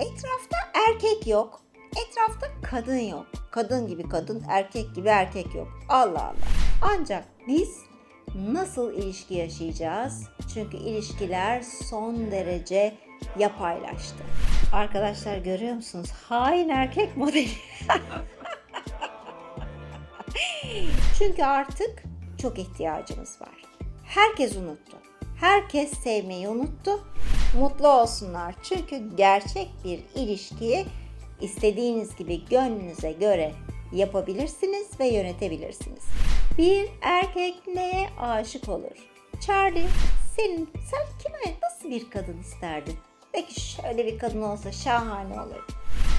Etrafta erkek yok. Etrafta kadın yok. Kadın gibi kadın, erkek gibi erkek yok. Allah Allah. Ancak biz nasıl ilişki yaşayacağız? Çünkü ilişkiler son derece yapaylaştı. Arkadaşlar görüyor musunuz? Hain erkek modeli. Çünkü artık çok ihtiyacımız var. Herkes unuttu. Herkes sevmeyi unuttu. Mutlu olsunlar. Çünkü gerçek bir ilişkiyi istediğiniz gibi gönlünüze göre yapabilirsiniz ve yönetebilirsiniz. Bir erkek neye aşık olur? Charlie, senin sen kime nasıl bir kadın isterdin? Peki şöyle bir kadın olsa şahane olur.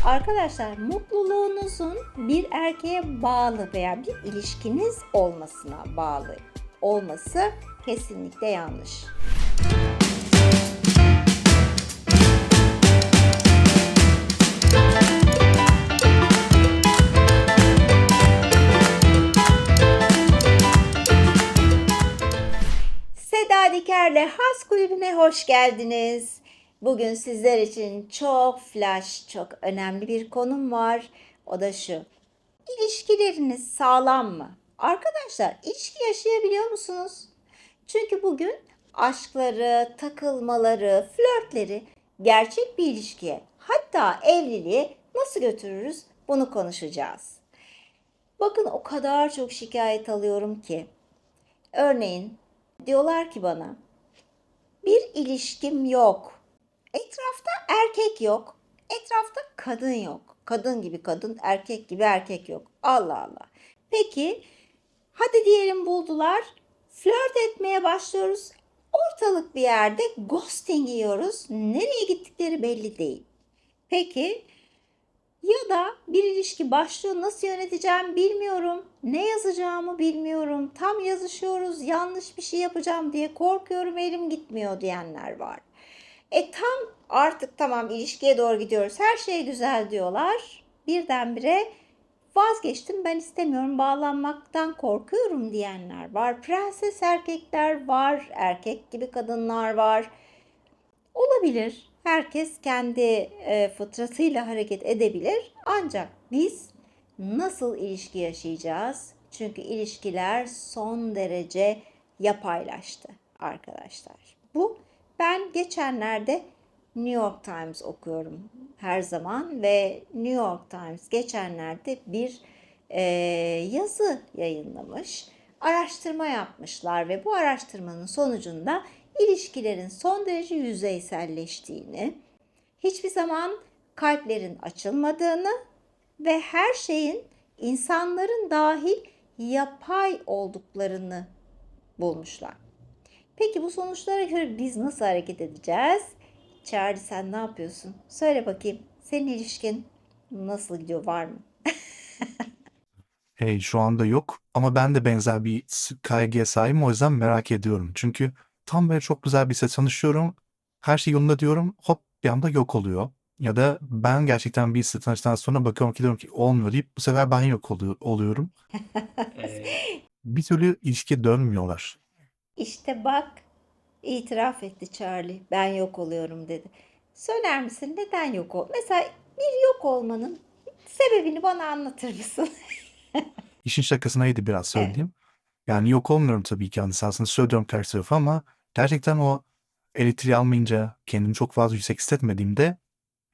Arkadaşlar mutluluğunuzun bir erkeğe bağlı veya bir ilişkiniz olmasına bağlı olması kesinlikle yanlış. Seda Diker'le Has Kulübü'ne hoş geldiniz. Bugün sizler için çok flash, çok önemli bir konum var. O da şu. İlişkileriniz sağlam mı? Arkadaşlar ilişki yaşayabiliyor musunuz? Çünkü bugün aşkları, takılmaları, flörtleri gerçek bir ilişkiye hatta evliliğe nasıl götürürüz bunu konuşacağız. Bakın o kadar çok şikayet alıyorum ki. Örneğin diyorlar ki bana bir ilişkim yok. Etrafta erkek yok. Etrafta kadın yok. Kadın gibi kadın, erkek gibi erkek yok. Allah Allah. Peki hadi diyelim buldular. Flört etmeye başlıyoruz. Ortalık bir yerde ghosting yiyoruz. Nereye gittikleri belli değil. Peki ya da bir ilişki başlıyor nasıl yöneteceğim bilmiyorum. Ne yazacağımı bilmiyorum. Tam yazışıyoruz yanlış bir şey yapacağım diye korkuyorum elim gitmiyor diyenler var. E tam artık tamam ilişkiye doğru gidiyoruz her şey güzel diyorlar. Birdenbire vazgeçtim ben istemiyorum bağlanmaktan korkuyorum diyenler var. Prenses erkekler var, erkek gibi kadınlar var. Olabilir. Herkes kendi e, fıtratıyla hareket edebilir. Ancak biz nasıl ilişki yaşayacağız? Çünkü ilişkiler son derece yapaylaştı arkadaşlar. Bu ben geçenlerde New York Times okuyorum her zaman ve New York Times geçenlerde bir e, yazı yayınlamış. Araştırma yapmışlar ve bu araştırmanın sonucunda ilişkilerin son derece yüzeyselleştiğini, hiçbir zaman kalplerin açılmadığını ve her şeyin insanların dahil yapay olduklarını bulmuşlar. Peki bu sonuçlara göre biz nasıl hareket edeceğiz? Charlie sen ne yapıyorsun? Söyle bakayım. Senin ilişkin nasıl gidiyor? Var mı? Hey, şu anda yok ama ben de benzer bir kaygıya sahibim o yüzden merak ediyorum. Çünkü tam böyle çok güzel birisiyle tanışıyorum. Her şey yolunda diyorum. Hop bir anda yok oluyor. Ya da ben gerçekten birisiyle tanıştıktan sonra bakıyorum ki diyorum ki olmuyor deyip bu sefer ben yok oluyor, oluyorum. Bir türlü ilişkiye dönmüyorlar. İşte bak itiraf etti Charlie. Ben yok oluyorum dedi. Söyler misin neden yok ol? Mesela bir yok olmanın sebebini bana anlatır mısın? İşin şakası neydi biraz söyleyeyim. Yani yok olmuyorum tabii ki. Yani esasında söylüyorum karşı tarafa ama gerçekten o elektriği almayınca kendimi çok fazla yüksek hissetmediğimde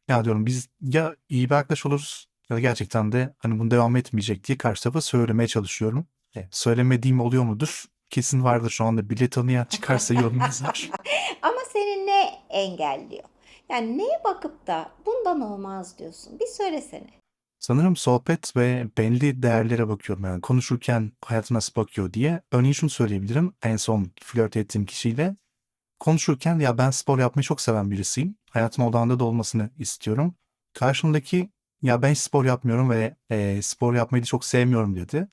ya diyorum biz ya iyi bir arkadaş oluruz ya da gerçekten de hani bunu devam etmeyecek diye karşı tarafa söylemeye çalışıyorum. E, söylemediğim oluyor mudur? Kesin vardır şu anda bile tanıyan çıkarsa yorum yazar. Ama seni ne engelliyor? Yani neye bakıp da bundan olmaz diyorsun? Bir söylesene. Sanırım sohbet ve belli değerlere bakıyorum. Yani konuşurken hayatına nasıl bakıyor diye. Örneğin şunu söyleyebilirim. En son flört ettiğim kişiyle konuşurken ya ben spor yapmayı çok seven birisiyim. Hayatım odağında da olmasını istiyorum. Karşımdaki ya ben hiç spor yapmıyorum ve e, spor yapmayı da çok sevmiyorum dedi.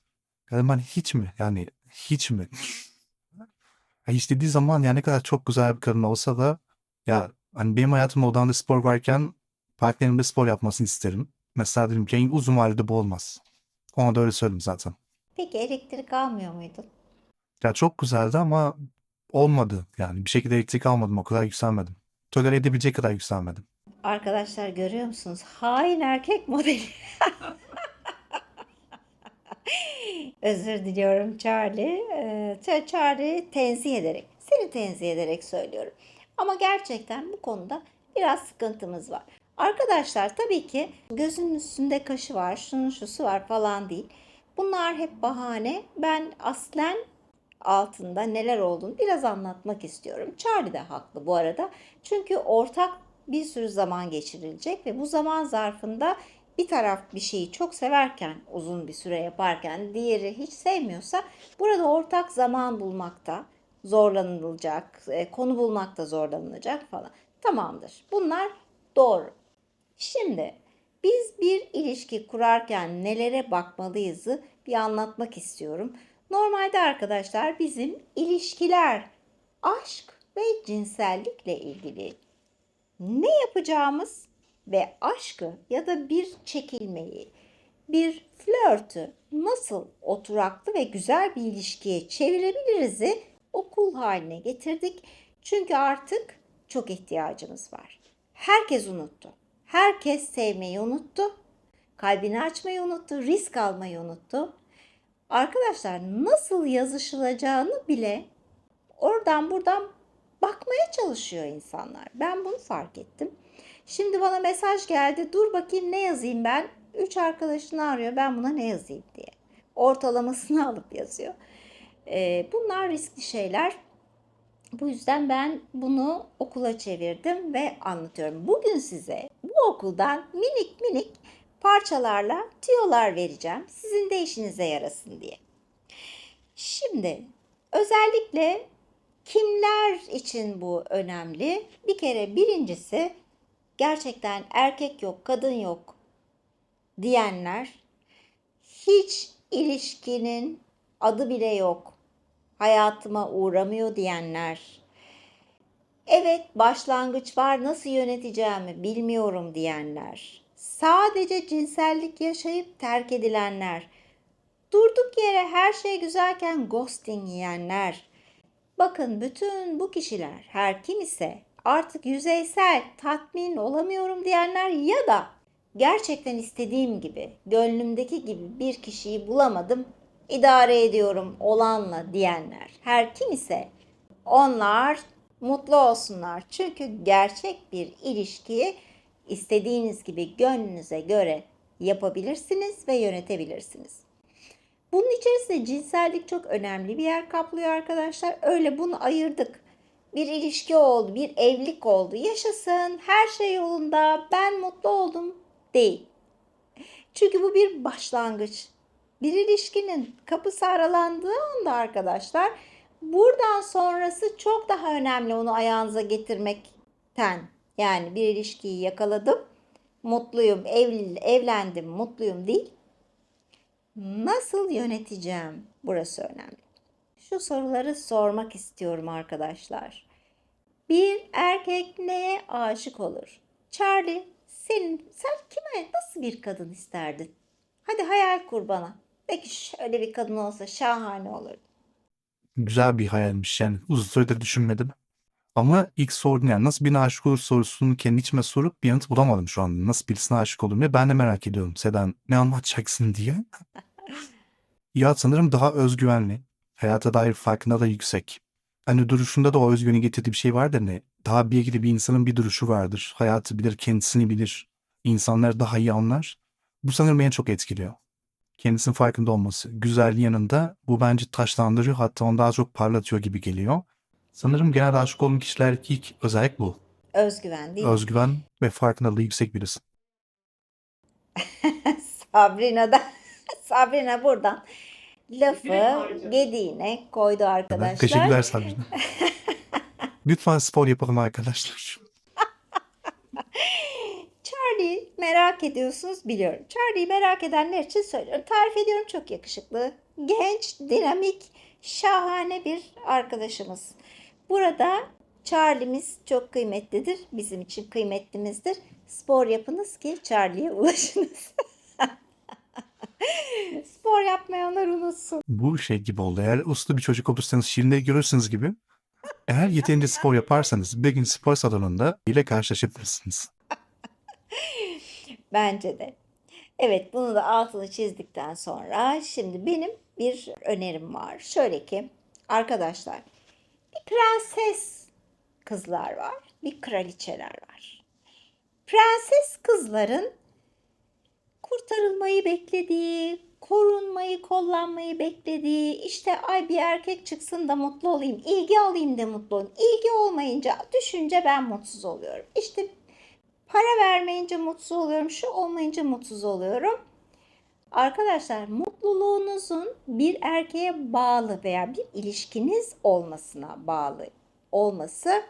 Yani ben hiç mi? Yani hiç mi? Ya hiç dediği zaman yani ne kadar çok güzel bir kadın olsa da ya hani benim hayatım odağında spor varken partnerimin de spor yapmasını isterim. Mesela dedim ki uzun vadede bu olmaz. Ona da öyle söyledim zaten. Peki elektrik almıyor muydun? Ya çok güzeldi ama olmadı. Yani bir şekilde elektrik almadım. O kadar yükselmedim. Tolere edebilecek kadar yükselmedim. Arkadaşlar görüyor musunuz? Hain erkek modeli. Özür diliyorum Charlie. Ee, Charlie tenzih ederek, seni tenzih ederek söylüyorum. Ama gerçekten bu konuda biraz sıkıntımız var. Arkadaşlar tabii ki gözünün üstünde kaşı var, şunun şusu var falan değil. Bunlar hep bahane. Ben aslen altında neler olduğunu biraz anlatmak istiyorum. Charlie de haklı bu arada. Çünkü ortak bir sürü zaman geçirilecek ve bu zaman zarfında bir taraf bir şeyi çok severken, uzun bir süre yaparken diğeri hiç sevmiyorsa burada ortak zaman bulmakta zorlanılacak, e, konu bulmakta zorlanılacak falan. Tamamdır. Bunlar doğru. Şimdi biz bir ilişki kurarken nelere bakmalıyızı bir anlatmak istiyorum. Normalde arkadaşlar bizim ilişkiler aşk ve cinsellikle ilgili ne yapacağımız ve aşkı ya da bir çekilmeyi, bir flörtü nasıl oturaklı ve güzel bir ilişkiye çevirebiliriz'i okul haline getirdik. Çünkü artık çok ihtiyacımız var. Herkes unuttu. Herkes sevmeyi unuttu. Kalbini açmayı unuttu, risk almayı unuttu. Arkadaşlar nasıl yazışılacağını bile oradan buradan bakmaya çalışıyor insanlar. Ben bunu fark ettim. Şimdi bana mesaj geldi. Dur bakayım ne yazayım ben? Üç arkadaşını arıyor. Ben buna ne yazayım diye. Ortalamasını alıp yazıyor. Ee, bunlar riskli şeyler. Bu yüzden ben bunu okula çevirdim ve anlatıyorum. Bugün size bu okuldan minik minik parçalarla tüyolar vereceğim. Sizin de işinize yarasın diye. Şimdi özellikle kimler için bu önemli? Bir kere birincisi gerçekten erkek yok, kadın yok diyenler, hiç ilişkinin adı bile yok, hayatıma uğramıyor diyenler, evet başlangıç var nasıl yöneteceğimi bilmiyorum diyenler, sadece cinsellik yaşayıp terk edilenler, durduk yere her şey güzelken ghosting yiyenler, Bakın bütün bu kişiler her kim ise artık yüzeysel tatmin olamıyorum diyenler ya da gerçekten istediğim gibi, gönlümdeki gibi bir kişiyi bulamadım, idare ediyorum olanla diyenler. Her kim ise onlar mutlu olsunlar. Çünkü gerçek bir ilişkiyi istediğiniz gibi gönlünüze göre yapabilirsiniz ve yönetebilirsiniz. Bunun içerisinde cinsellik çok önemli bir yer kaplıyor arkadaşlar. Öyle bunu ayırdık. Bir ilişki oldu, bir evlilik oldu. Yaşasın, her şey yolunda, ben mutlu oldum değil. Çünkü bu bir başlangıç. Bir ilişkinin kapısı aralandığı anda arkadaşlar buradan sonrası çok daha önemli onu ayağınıza getirmekten. Yani bir ilişkiyi yakaladım, mutluyum, ev, evlendim, mutluyum değil nasıl yöneteceğim? Burası önemli. Şu soruları sormak istiyorum arkadaşlar. Bir erkek neye aşık olur? Charlie, senin sen kime nasıl bir kadın isterdin? Hadi hayal kur bana. Belki şöyle bir kadın olsa şahane olurdu. Güzel bir hayalmiş yani. Uzun süredir düşünmedim. Ama ilk sorduğun yani nasıl birine aşık olur sorusunu kendi içime sorup bir yanıt bulamadım şu an. Nasıl birisine aşık olurum ya ben de merak ediyorum Sedan ne anlatacaksın diye. Ya sanırım daha özgüvenli. Hayata dair farkında da yüksek. Hani duruşunda da o özgüveni getirdiği bir şey vardır ne? Daha bilgili bir insanın bir duruşu vardır. Hayatı bilir, kendisini bilir. İnsanları daha iyi anlar. Bu sanırım beni çok etkiliyor. Kendisinin farkında olması. Güzelliği yanında bu bence taşlandırıyor hatta onu daha çok parlatıyor gibi geliyor. Sanırım genelde aşık olduğum kişiler ilk özellik bu. Özgüven değil mi? Özgüven ve farkındalığı yüksek birisi. Sabrina da Sabrina buradan lafı gediğine koydu arkadaşlar. Teşekkürler Sabrina. Lütfen spor yapalım arkadaşlar. Charlie merak ediyorsunuz biliyorum. Charlie'yi merak edenler için söylüyorum. Tarif ediyorum çok yakışıklı, genç, dinamik, şahane bir arkadaşımız. Burada Charlie'miz çok kıymetlidir. Bizim için kıymetlimizdir. Spor yapınız ki Charlie'ye ulaşınız. Spor yapmayanlar unutsun. Bu şey gibi oldu. Eğer uslu bir çocuk olursanız şiirinde görürsünüz gibi. Eğer yeterince spor yaparsanız bir gün spor salonunda ile karşılaşabilirsiniz. Bence de. Evet, bunu da altını çizdikten sonra şimdi benim bir önerim var. Şöyle ki arkadaşlar bir prenses kızlar var, bir kraliçeler var. Prenses kızların kurtarılmayı beklediği, korunmayı, kollanmayı beklediği, işte ay bir erkek çıksın da mutlu olayım, ilgi alayım da mutlu olayım. İlgi olmayınca, düşünce ben mutsuz oluyorum. İşte para vermeyince mutsuz oluyorum, şu olmayınca mutsuz oluyorum. Arkadaşlar mutluluğunuzun bir erkeğe bağlı veya bir ilişkiniz olmasına bağlı olması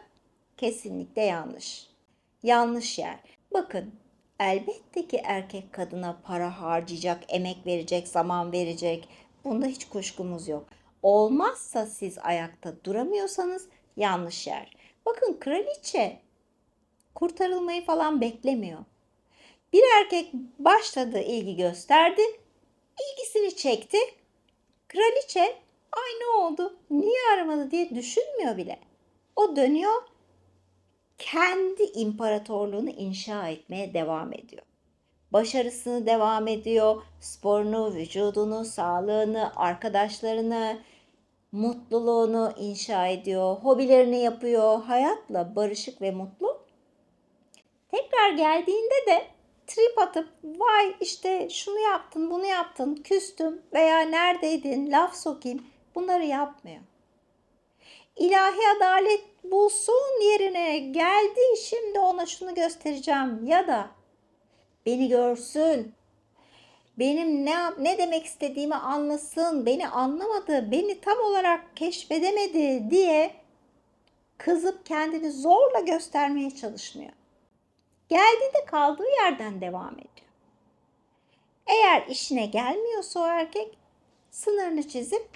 kesinlikle yanlış. Yanlış yer. Bakın elbette ki erkek kadına para harcayacak, emek verecek, zaman verecek. Bunda hiç kuşkumuz yok. Olmazsa siz ayakta duramıyorsanız yanlış yer. Bakın kraliçe kurtarılmayı falan beklemiyor. Bir erkek başladı ilgi gösterdi. ilgisini çekti. Kraliçe ay ne oldu? Niye aramadı diye düşünmüyor bile. O dönüyor kendi imparatorluğunu inşa etmeye devam ediyor. Başarısını devam ediyor. Sporunu, vücudunu, sağlığını, arkadaşlarını, mutluluğunu inşa ediyor. Hobilerini yapıyor. Hayatla barışık ve mutlu. Tekrar geldiğinde de trip atıp vay işte şunu yaptın, bunu yaptın, küstüm veya neredeydin, laf sokayım bunları yapmıyor. İlahi adalet bulsun yerine geldi şimdi ona şunu göstereceğim ya da beni görsün. Benim ne ne demek istediğimi anlasın, beni anlamadı, beni tam olarak keşfedemedi diye kızıp kendini zorla göstermeye çalışmıyor. Geldiğinde kaldığı yerden devam ediyor. Eğer işine gelmiyorsa o erkek sınırını çizip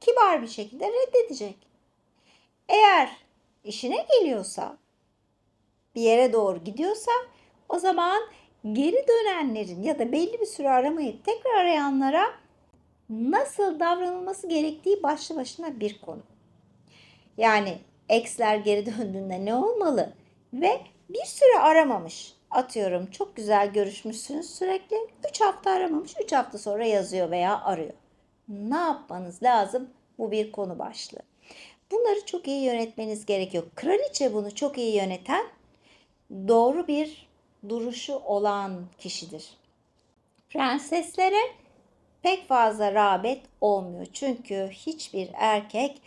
kibar bir şekilde reddedecek. Eğer işine geliyorsa, bir yere doğru gidiyorsa o zaman geri dönenlerin ya da belli bir süre aramayıp tekrar arayanlara nasıl davranılması gerektiği başlı başına bir konu. Yani eksler geri döndüğünde ne olmalı ve bir süre aramamış. Atıyorum çok güzel görüşmüşsünüz sürekli. 3 hafta aramamış, 3 hafta sonra yazıyor veya arıyor. Ne yapmanız lazım? Bu bir konu başlığı. Bunları çok iyi yönetmeniz gerekiyor. Kraliçe bunu çok iyi yöneten doğru bir duruşu olan kişidir. Prenseslere pek fazla rağbet olmuyor. Çünkü hiçbir erkek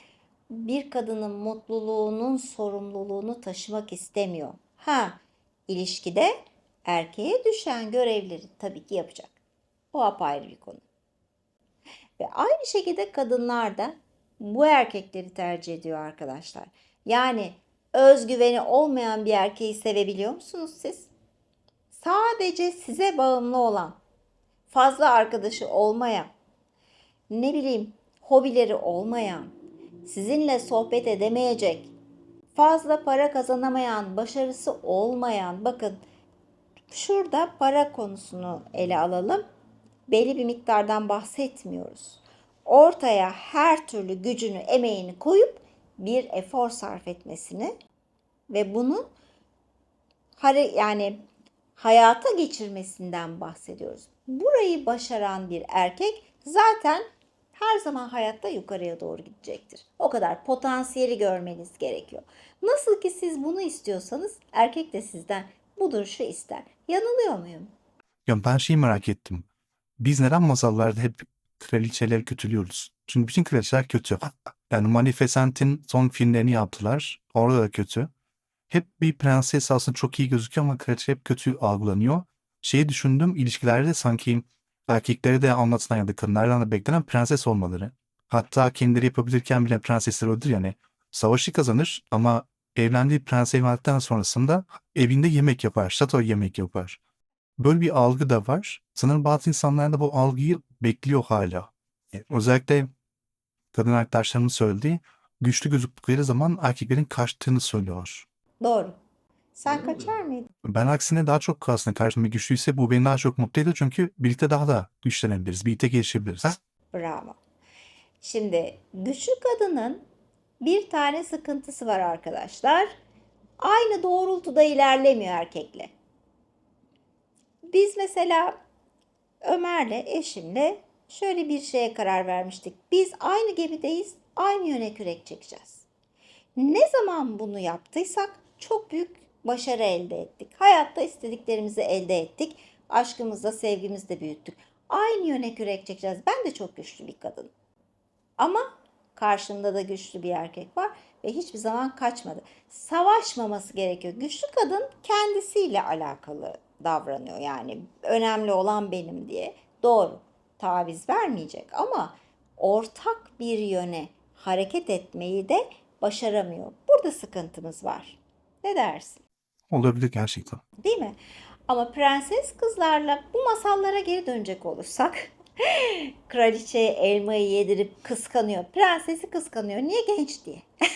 bir kadının mutluluğunun sorumluluğunu taşımak istemiyor. Ha, ilişkide erkeğe düşen görevleri tabii ki yapacak. O apayrı bir konu. Ve aynı şekilde kadınlar da bu erkekleri tercih ediyor arkadaşlar. Yani özgüveni olmayan bir erkeği sevebiliyor musunuz siz? Sadece size bağımlı olan, fazla arkadaşı olmayan, ne bileyim hobileri olmayan, sizinle sohbet edemeyecek, fazla para kazanamayan, başarısı olmayan, bakın şurada para konusunu ele alalım. Belli bir miktardan bahsetmiyoruz. Ortaya her türlü gücünü, emeğini koyup bir efor sarf etmesini ve bunu hare- yani hayata geçirmesinden bahsediyoruz. Burayı başaran bir erkek zaten her zaman hayatta yukarıya doğru gidecektir. O kadar potansiyeli görmeniz gerekiyor. Nasıl ki siz bunu istiyorsanız erkek de sizden bu duruşu ister. Yanılıyor muyum? Ya ben şeyi merak ettim. Biz neden masallarda hep kraliçeleri kötülüyoruz? Çünkü bütün kraliçeler kötü. Yani Maleficent'in son filmlerini yaptılar. Orada da kötü. Hep bir prenses aslında çok iyi gözüküyor ama kraliçe hep kötü algılanıyor. Şeyi düşündüm ilişkilerde sanki erkeklere de anlatılan ya da kadınlardan da beklenen prenses olmaları. Hatta kendileri yapabilirken bile prensesler öldür yani. Savaşı kazanır ama evlendiği prens evlendikten sonrasında evinde yemek yapar, şato yemek yapar. Böyle bir algı da var. Sanırım bazı insanlar da bu algıyı bekliyor hala. E, Özellikle kadın arkadaşlarımın söylediği güçlü gözüktükleri zaman erkeklerin kaçtığını söylüyorlar. Doğru. Sen kaçar mıydın? Ben aksine daha çok aslında karşımda güçlüyse bu beni daha çok mutlu ediyor çünkü birlikte daha da güçlenebiliriz, birlikte gelişebiliriz. Bravo. Şimdi güçlü kadının bir tane sıkıntısı var arkadaşlar. Aynı doğrultuda ilerlemiyor erkekle. Biz mesela Ömer'le, eşimle şöyle bir şeye karar vermiştik. Biz aynı gemideyiz, aynı yöne kürek çekeceğiz. Ne zaman bunu yaptıysak çok büyük başarı elde ettik. Hayatta istediklerimizi elde ettik. Aşkımızla, sevgimizle büyüttük. Aynı yöne kürek çekeceğiz. Ben de çok güçlü bir kadın. Ama karşımda da güçlü bir erkek var ve hiçbir zaman kaçmadı. Savaşmaması gerekiyor. Güçlü kadın kendisiyle alakalı davranıyor. Yani önemli olan benim diye. Doğru. Taviz vermeyecek ama ortak bir yöne hareket etmeyi de başaramıyor. Burada sıkıntımız var. Ne dersin? Olabilir gerçekten. Değil mi? Ama prenses kızlarla bu masallara geri dönecek olursak kraliçeye elmayı yedirip kıskanıyor. Prensesi kıskanıyor. Niye genç diye.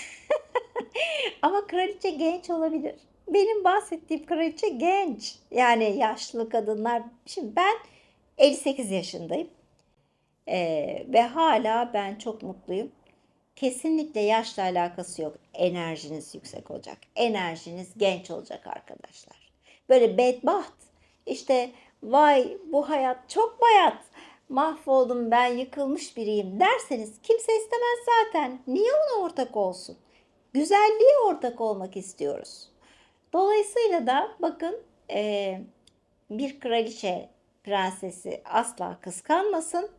Ama kraliçe genç olabilir. Benim bahsettiğim kraliçe genç. Yani yaşlı kadınlar. Şimdi ben 58 yaşındayım. Ee, ve hala ben çok mutluyum. Kesinlikle yaşla alakası yok. Enerjiniz yüksek olacak. Enerjiniz genç olacak arkadaşlar. Böyle bedbaht. İşte vay bu hayat çok bayat. Mahvoldum ben yıkılmış biriyim derseniz kimse istemez zaten. Niye ona ortak olsun? Güzelliğe ortak olmak istiyoruz. Dolayısıyla da bakın eee, bir kraliçe prensesi asla kıskanmasın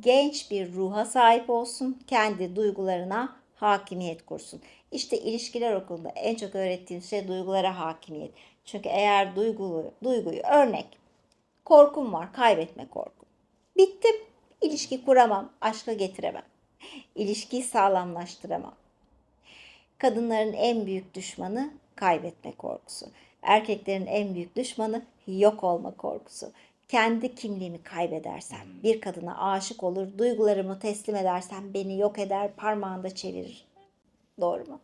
genç bir ruha sahip olsun, kendi duygularına hakimiyet kursun. İşte ilişkiler okulunda en çok öğrettiğim şey duygulara hakimiyet. Çünkü eğer duygulu, duyguyu örnek, korkum var, kaybetme korkum. Bittim, ilişki kuramam, aşka getiremem. İlişkiyi sağlamlaştıramam. Kadınların en büyük düşmanı kaybetme korkusu. Erkeklerin en büyük düşmanı yok olma korkusu. Kendi kimliğimi kaybedersem, bir kadına aşık olur, duygularımı teslim edersem beni yok eder, parmağında çevirir. Doğru mu?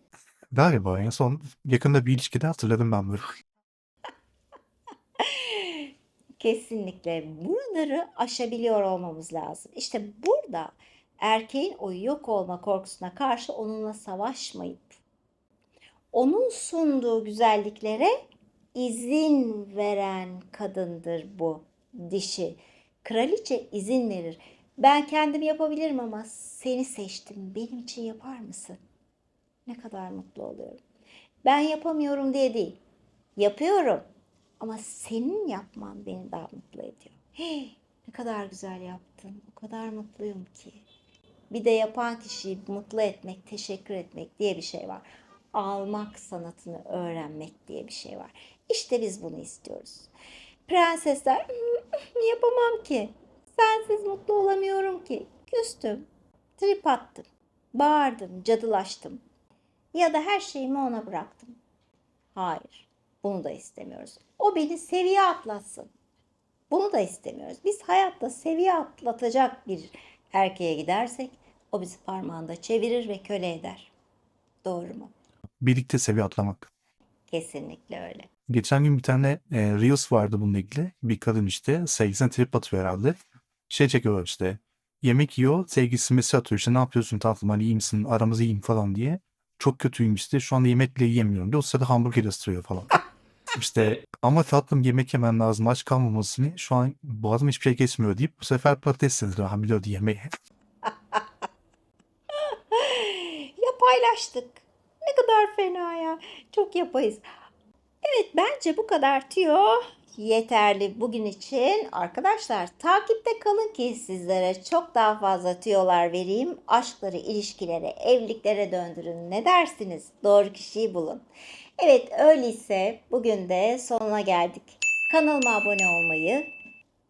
Galiba en son yakında bir ilişkide hatırladım ben böyle. Kesinlikle buraları aşabiliyor olmamız lazım. İşte burada erkeğin o yok olma korkusuna karşı onunla savaşmayıp onun sunduğu güzelliklere izin veren kadındır bu dişi. Kraliçe izin verir. Ben kendim yapabilirim ama seni seçtim. Benim için yapar mısın? Ne kadar mutlu oluyorum. Ben yapamıyorum diye değil. Yapıyorum. Ama senin yapman beni daha mutlu ediyor. Hey, ne kadar güzel yaptın. O kadar mutluyum ki. Bir de yapan kişiyi mutlu etmek, teşekkür etmek diye bir şey var. Almak sanatını öğrenmek diye bir şey var. İşte biz bunu istiyoruz. Prensesler yapamam ki. Sensiz mutlu olamıyorum ki. Küstüm, trip attım, bağırdım, cadılaştım. Ya da her şeyimi ona bıraktım. Hayır, bunu da istemiyoruz. O beni seviye atlatsın. Bunu da istemiyoruz. Biz hayatta seviye atlatacak bir erkeğe gidersek o bizi parmağında çevirir ve köle eder. Doğru mu? Birlikte seviye atlamak. Kesinlikle öyle. Geçen gün bir tane e, Reels vardı bununla ilgili. Bir kadın işte sevgilisine trip atıyor herhalde. Şey çekiyor işte. Yemek yiyor. Sevgilisi mesaj atıyor işte ne yapıyorsun tatlım hani iyi misin aramız iyiyim falan diye. Çok kötüyüm işte şu anda yemek bile yiyemiyorum diyor. O sırada hamburger ısırıyor falan. İşte ama tatlım yemek yemen lazım aç kalmamasını. Şu an boğazım hiçbir şey kesmiyor deyip bu sefer patates sindiriyor biliyordu yemeği. Ya paylaştık. Ne kadar fena ya. Çok yapayız. Evet bence bu kadar tüyo yeterli bugün için. Arkadaşlar takipte kalın ki sizlere çok daha fazla tüyolar vereyim. Aşkları, ilişkilere, evliliklere döndürün. Ne dersiniz? Doğru kişiyi bulun. Evet öyleyse bugün de sonuna geldik. Kanalıma abone olmayı,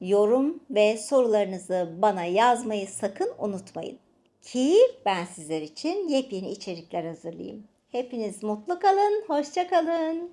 yorum ve sorularınızı bana yazmayı sakın unutmayın. Ki ben sizler için yepyeni içerikler hazırlayayım. Hepiniz mutlu kalın, hoşça kalın.